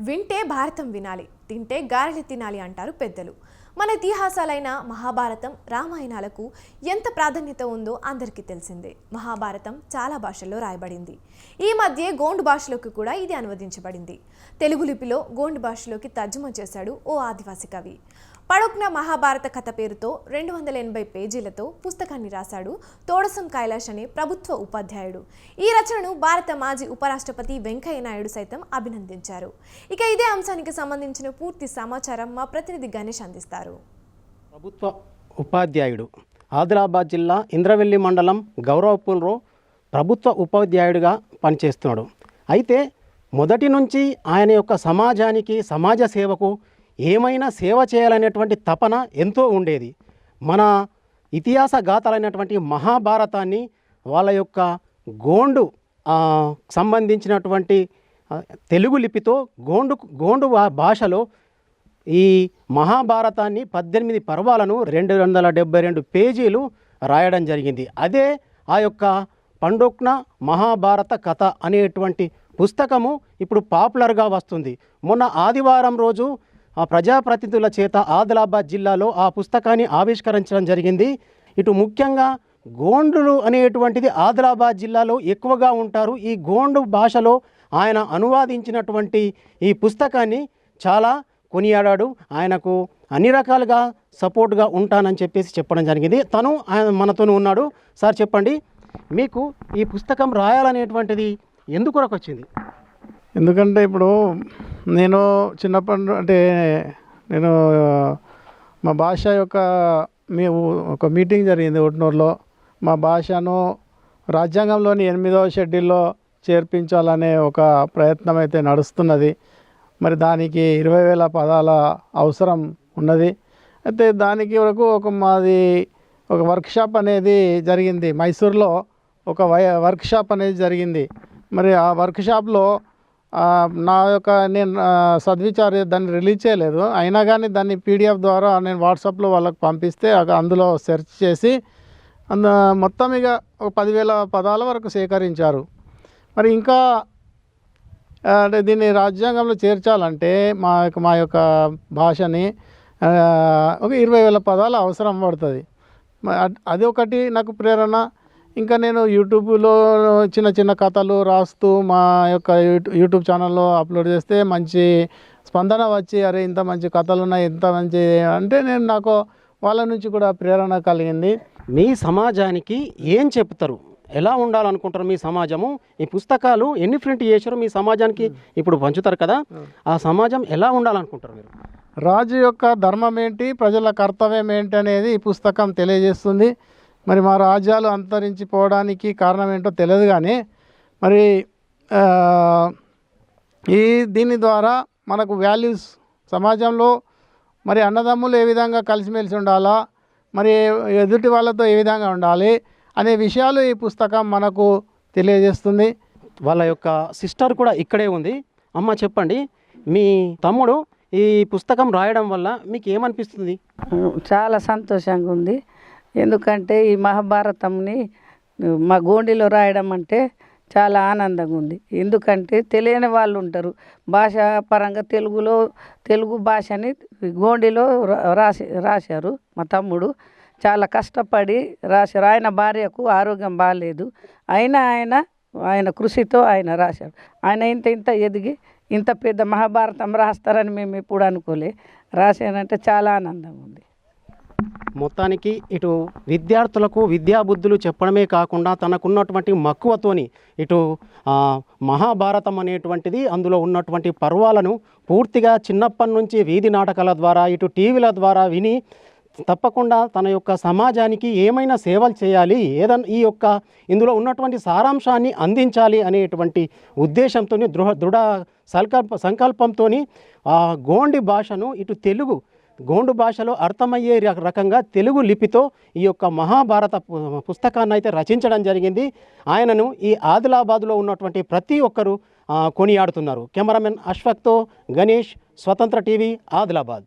వింటే భారతం వినాలి తింటే గారెలు తినాలి అంటారు పెద్దలు. మన ఇతిహాసాలైన మహాభారతం రామాయణాలకు ఎంత ప్రాధాన్యత ఉందో అందరికీ తెలిసిందే. మహాభారతం చాలా భాషల్లో రాయబడింది. ఈ మధ్య గోండు భాషలోకి కూడా ఇది అనువదించబడింది. తెలుగు లిపిలో గోండు భాషలోకి తర్జుమా చేశాడు ఓ ఆదివాసి కవి. పడొక్న మహాభారత కథ పేరుతో రెండు వందల ఎనభై పేజీలతో పుస్తకాన్ని రాశాడు తోడసం కైలాష్ అనే ప్రభుత్వ ఉపాధ్యాయుడు. ఈ రచనను భారత మాజీ ఉపరాష్ట్రపతి వెంకయ్య నాయుడు సైతం అభినందించారు. ఇక ఇదే అంశానికి సంబంధించిన పూర్తి సమాచారం మా ప్రతినిధి గణేష్ అందిస్తారు. ప్రభుత్వ ఉపాధ్యాయుడు. ఆదిలాబాద్ జిల్లా ఇంద్రవెల్లి మండలం గౌరవపూర్లో ప్రభుత్వ ఉపాధ్యాయుడిగా పనిచేస్తున్నాడు. అయితే మొదటి నుంచి ఆయన యొక్క సమాజానికి సమాజ సేవకు ఏమైనా సేవ చేయాలనేటువంటి తపన ఎంతో ఉండేది. మన ఇతిహాస గాథలైనటువంటి మహాభారతాన్ని వాళ్ళ యొక్క గోండు సంబంధించినటువంటి తెలుగు లిపితో గోండు గోండు భాషలో ఈ మహాభారతాన్ని పద్దెనిమిది పర్వాలను రెండు వందల డెబ్బై రెండు పేజీలు రాయడం జరిగింది. అదే ఆ యొక్క పండోక్న మహాభారత కథ అనేటువంటి పుస్తకము ఇప్పుడు పాపులర్గా వస్తుంది. మొన్న ఆదివారం రోజు ఆ ప్రజాప్రతినిధుల చేత ఆదిలాబాద్ జిల్లాలో ఆ పుస్తకాన్ని ఆవిష్కరించడం జరిగింది. ఇటు ముఖ్యంగా గోండులు అనేటువంటిది ఆదిలాబాద్ జిల్లాలో ఎక్కువగా ఉంటారు. ఈ గోండు భాషలో ఆయన అనువాదించినటువంటి ఈ పుస్తకాన్ని చాలా కొనియాడాడు. ఆయనకు అన్ని రకాలుగా సపోర్ట్గా ఉంటానని చెప్పేసి చెప్పడం జరిగింది. తను ఆయన మనతోనే ఉన్నాడు. సార్ చెప్పండి మీకు ఈ పుస్తకం రాయాలనేటువంటిది ఎందుకొరకు వచ్చింది ఎందుకంటే ఇప్పుడు నేను చిన్నప్పటి అంటే నేను మా భాష యొక్క మీ ఒక మీటింగ్ జరిగింది ఒట్నూరులో మా భాషను రాజ్యాంగంలోని ఎనిమిదవ షెడ్యూల్లో చేర్పించాలనే ఒక ప్రయత్నం అయితే నడుస్తున్నది. మరి దానికి ఇరవై వేల పదాల అవసరం ఉన్నది. అయితే దానికి వరకు ఒక మాది ఒక వర్క్షాప్ అనేది జరిగింది. మైసూర్లో ఒక వై వర్క్షాప్ అనేది జరిగింది. మరి ఆ వర్క్షాప్లో నా యొక్క నేను ఆ, సద్విచార దాన్ని రిలీజ్ చేయలేదు. అయినా కానీ దాన్ని పీడిఎఫ్ ద్వారా నేను వాట్సాప్లో వాళ్ళకి పంపిస్తే అందులో సెర్చ్ చేసి అంద మొత్తం ఇక ఒక పదివేల పదాల వరకు సేకరించారు. మరి ఇంకా అంటే దీన్ని రాజ్యాంగంలో చేర్చాలంటే మా యొక్క మా యొక్క భాషని ఒక ఇరవై వేల పదాలు అవసరం పడుతుంది. అది ఒకటి నాకు ప్రేరణ. ఇంకా నేను యూట్యూబ్లో చిన్న చిన్న కథలు రాస్తూ మా యొక్క యూట్యూ- యూట్యూబ్ ఛానల్లో అప్లోడ్ చేస్తే మంచి స్పందన వచ్చి అరే ఇంత మంచి కథలు ఉన్నాయి ఇంత మంచి అంటే నేను నాకు వాళ్ళ నుంచి కూడా ప్రేరణ కలిగింది. మీ సమాజానికి ఏం చెప్తారు? ఎలా ఉండాలనుకుంటారు మీ సమాజము? ఈ పుస్తకాలు ఎన్ని ప్రింట్ చేశారు? మీ సమాజానికి ఇప్పుడు పంచుతారు కదా? ఆ సమాజం ఎలా ఉండాలనుకుంటారు మీరు? రాజు యొక్క ధర్మం ఏంటి? ప్రజల కర్తవ్యం ఏంటి అనేది ఈ పుస్తకం తెలియజేస్తుంది. మరి మా రాజ్యాలు అంతరించిపోవడానికి కారణం ఏంటో తెలియదు కానీ మరి ఈ దీని ద్వారా మనకు వాల్యూస్ సమాజంలో మరి అన్నదమ్ములు ఏ విధంగా కలిసిమెలిసి ఉండాలా మరి ఎదుటి వాళ్ళతో ఏ విధంగా ఉండాలి అనే విషయాలు ఈ పుస్తకం మనకు తెలియజేస్తుంది. వాళ్ళ యొక్క సిస్టర్ కూడా ఇక్కడే ఉంది. అమ్మ చెప్పండి మీ తమ్ముడు ఈ పుస్తకం రాయడం వల్ల మీకు ఏమనిపిస్తుంది? చాలా సంతోషంగా ఉంది. ఎందుకంటే ఈ మహాభారతంని మా గోండిలో రాయడం అంటే చాలా ఆనందంగా ఉంది. ఎందుకంటే తెలియని వాళ్ళు ఉంటారు. భాష పరంగా తెలుగులో తెలుగు భాషని గోండిలో రాసి రాశారు మా తమ్ముడు. చాలా కష్టపడి రాశారు ఆయన భార్యకు ఆరోగ్యం బాగాలేదు అయినా ఆయన ఆయన కృషితో ఆయన రాశారు. ఆయన ఇంత ఇంత ఎదిగి ఇంత పెద్ద మహాభారతం రాస్తారని మేము ఎప్పుడు అనుకోలే. రాశానంటే చాలా ఆనందంగా ఉంది. మొత్తానికి ఇటు విద్యార్థులకు విద్యాబుద్ధులు చెప్పడమే కాకుండా తనకున్నటువంటి మక్కువతోని ఇటు మహాభారతం అనేటువంటిది అందులో ఉన్నటువంటి పర్వాలను పూర్తిగా చిన్నప్పటి నుంచి వీధి నాటకాల ద్వారా ఇటు టీవీల ద్వారా విని తప్పకుండా తన యొక్క సమాజానికి ఏమైనా సేవలు చేయాలి ఏదన్ ఈ యొక్క ఇందులో ఉన్నటువంటి సారాంశాన్ని అందించాలి అనేటువంటి ఉద్దేశంతో దృఢ దృఢ సంకల్ప సంకల్పంతో ఆ గోండి భాషను ఇటు తెలుగు గోండు భాషలో అర్థమయ్యే రకంగా తెలుగు లిపితో ఈ యొక్క మహాభారత పు- పుస్తకాన్ని అయితే రచించడం జరిగింది. ఆయనను ఈ ఆదిలాబాద్లో ఉన్నటువంటి ప్రతి ఒక్కరూ కొనియాడుతున్నారు. కెమెరామెన్ అశ్వక్తో గణేష్ స్వతంత్ర టీవీ ఆదిలాబాద్.